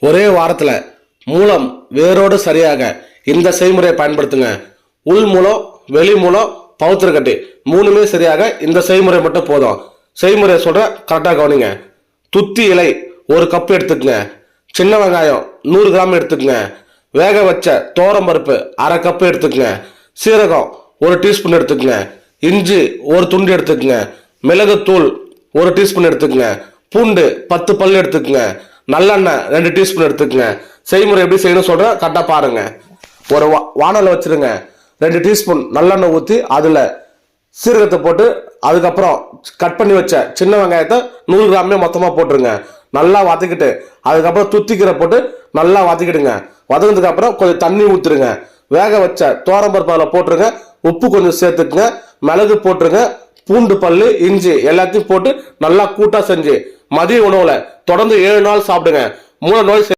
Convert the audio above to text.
ஒரே வாரத்தில் மூலம் வேரோடு சரியாக இந்த செய்முறையை பயன்படுத்துங்க. உள் மூலம் வெளி மூலம் பவுத்திரக்கட்டி மூணுமே சரியாக இந்த செய்முறை மட்டும் போதும். செய்முறையை சொல்கிறேன் கரெக்டாக கவனிங்க. துத்தி இலை ஒரு கப் எடுத்துக்கங்க. சின்ன வெங்காயம் நூறு கிராம் எடுத்துக்கங்க. வேக வச்ச தோரம் பருப்பு அரை கப் எடுத்துக்கங்க. சீரகம் ஒரு டீஸ்பூன் எடுத்துக்கங்க. இஞ்சி ஒரு துண்டு எடுத்துக்கங்க. மிளகுத்தூள் ஒரு டீஸ்பூன் எடுத்துக்கங்க. பூண்டு பத்து பல் எடுத்துக்கங்க. நல்லெண்ணெய் ரெண்டு டீஸ்பூன் எடுத்துக்கங்க. செய்முறை எப்படி செய்யணும் சொல்கிறேன் கரெக்டாக பாருங்க. ஒரு வா வானலை வச்சிருங்க. ரெண்டு டீஸ்பூன் நல்லெண்ணெய் ஊற்றி அதில் சீரகத்தை போட்டு அதுக்கப்புறம் கட் பண்ணி வச்ச சின்ன வெங்காயத்தை நூறு கிராமே மொத்தமாக போட்டுருங்க. நல்லா வதக்கிட்டு அதுக்கப்புறம் துத்திக்கீரை போட்டு நல்லா வதக்கிடுங்க. வதங்கினதுக்கப்புறம் கொஞ்சம் தண்ணி ஊற்றுருங்க வேக வச்ச தோரம்பருப்பு அதில் போட்டுருங்க. உப்பு கொஞ்சம் சேர்த்துக்குங்க. மிளகு போட்டுருங்க. பூண்டு பல் இஞ்சி எல்லாத்தையும் போட்டு நல்லா கூட்டாக செஞ்சு மதிய உணவுல தொடர்ந்து ஏழு நாள் சாப்பிடுங்க. மூல நோய்